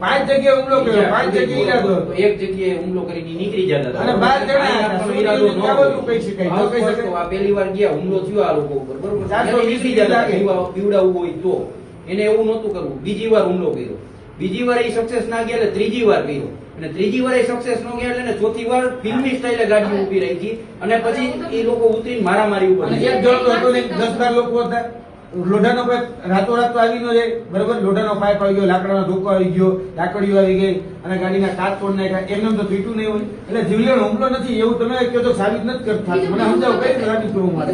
પાંચ જગ્યાએ હુમલો કર્યો પાંચ જગ્યાએ ઈરાદો એક જગ્યાએ હુમલો કરીને નીકળી જતા અને બાર જણા હતા. આપણો ઈરાદો ન ક્યાં બધું કહી શકાય? તો કહી શકાય. આ પહેલી વાર ગયા હુમલો થયો આ લોકો ઉપર બરોબર? ચારસો ત્યારે વીસ નીકળી જતા હતા. લાગે. પીવા- પીવડાવવું હોય તો. એને એવું નહોતું કરવું. બીજી વાર હુમલો કર્યો. બીજી વાર એ સક્સેસ ના ગયા એટલે ત્રીજી વાર કર્યો. અને ત્રીજી વાર એ સક્સેસ ન ગયા એટલે ચોથી વાર ફિલ્મી સ્ટાઈલે ગાડી ઊભી રહી હતી અને પછી એ લોકો ઉતરીને મારામારી ઉપર એક જણ હતો ને દસ બાર લોકો હતા. લોઢાનો પાઇપ રાતોરાત તો આવી ન જાય બરોબર? લોઢાનો પાઇપ આવી ગયો લાકડાનો ધોકો આવી ગયો લાકડીઓ આવી ગઈ અને ગાડીના કાચ તોડ નાખ્યા. એમને તો પીટું નહીં હોય. એટલે જીવલેણ હુમલો નથી એવું તમે કહો તો સાબિત નથી કરતા. મને સમજાવો કઈ રીતે સાબિત કરવું મારે?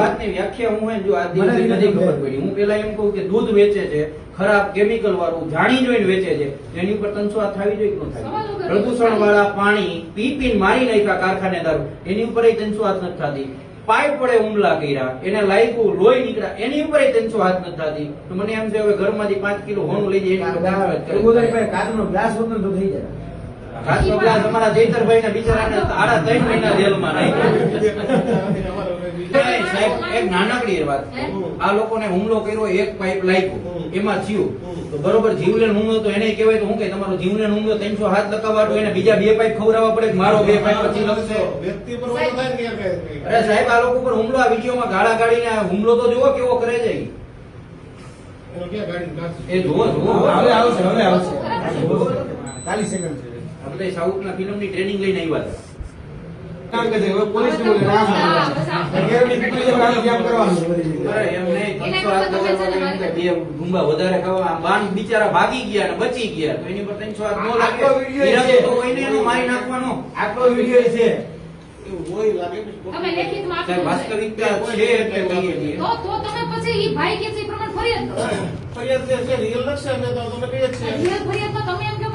આજની વ્યાખ્યા હું જો આ મને દિવસે નથી ખબર. પડી. હું પેલા એમ કહું કે દૂધ વેચે છે ખરાબ કેમિકલ વાળું જાણી જોઈને વેચે છે. એની ઉપર ત્રણસો હાથ થવી જોઈએ કે ન થાય પ્રદૂષણ વાળા પાણી પી પી મારી નાખ્યા કારખાનેદારો. એની ઉપર ત્રણસો હાથ નથી થતી. પાઇપ વડે હુમલા કર્યા એને લાગ્યું લોહી નીકળ્યા એની ઉપર ત્રણસો હાથ નથી થતી તો મને એમ છે હવે ઘરમાંથી પાંચ કિલો હોનું લઈ જાય એની ઉપર 300 હાથ કરે. એવું બધા પાસે કાચનો ગ્લાસ હોત તો થઈ જાય. હાથનો ગ્લાસ અમારા જયતરભાઈ ના બિચારા આડા ત્રણ મહિના જેલમાં નહીં, સાહેબ એક નાનકડી વાત આ લોકોને હુમલો કર્યો એક પાઇપ લાગ્યો. એમાં થયું. તો બરોબર જીવલેણ હુમલો તો એને કહેવાય તો હું કે તમારો જીવલેણ હુમલો ત્રણસો હાથ લગાવવા એને બીજા બે પાઇપ ખવડાવવા પડે મારો બે પાઇપ પછી લગશે? વ્યક્તિ પર હુમલો થાય ને ક્યાં કઈ- અરે સાહેબ આ લોકો પર હુમલો આ વિડીયોમાં ગાળા ગાળીને હુમલો તો જુઓ કેવો કરે છે. સાઉથ ના ફિલ્મની એ જુઓ જુઓ. હવે આવશે હવે આવશે. ચાલીસ સેકન્ડ છે. આ સાઉથના ફિલ્મની ટ્રેનિંગ લઈને આવ્યા હતા કારણ કે પોલીસ વધારે ખાવા બાન બિચારા ભાગી ગયા ને બચી ગયા તો એની પર ત્રણસો હાથ ન લાગે. આખો વીડિયો ઈરાદો છે. તો કોઈને એનો મારી નાખવાનો. આટલો વીડિયો છે. એવું હોય તમે લેખિતમાં સાહેબ આપી વાસ્તવિકતા છે. એટલે કહીએ તો તો તમે પછી ઈ ભાઈ કે છે પ્રમાણે ફરિયાદ ફરિયાદ છે ને તો તમે કઈ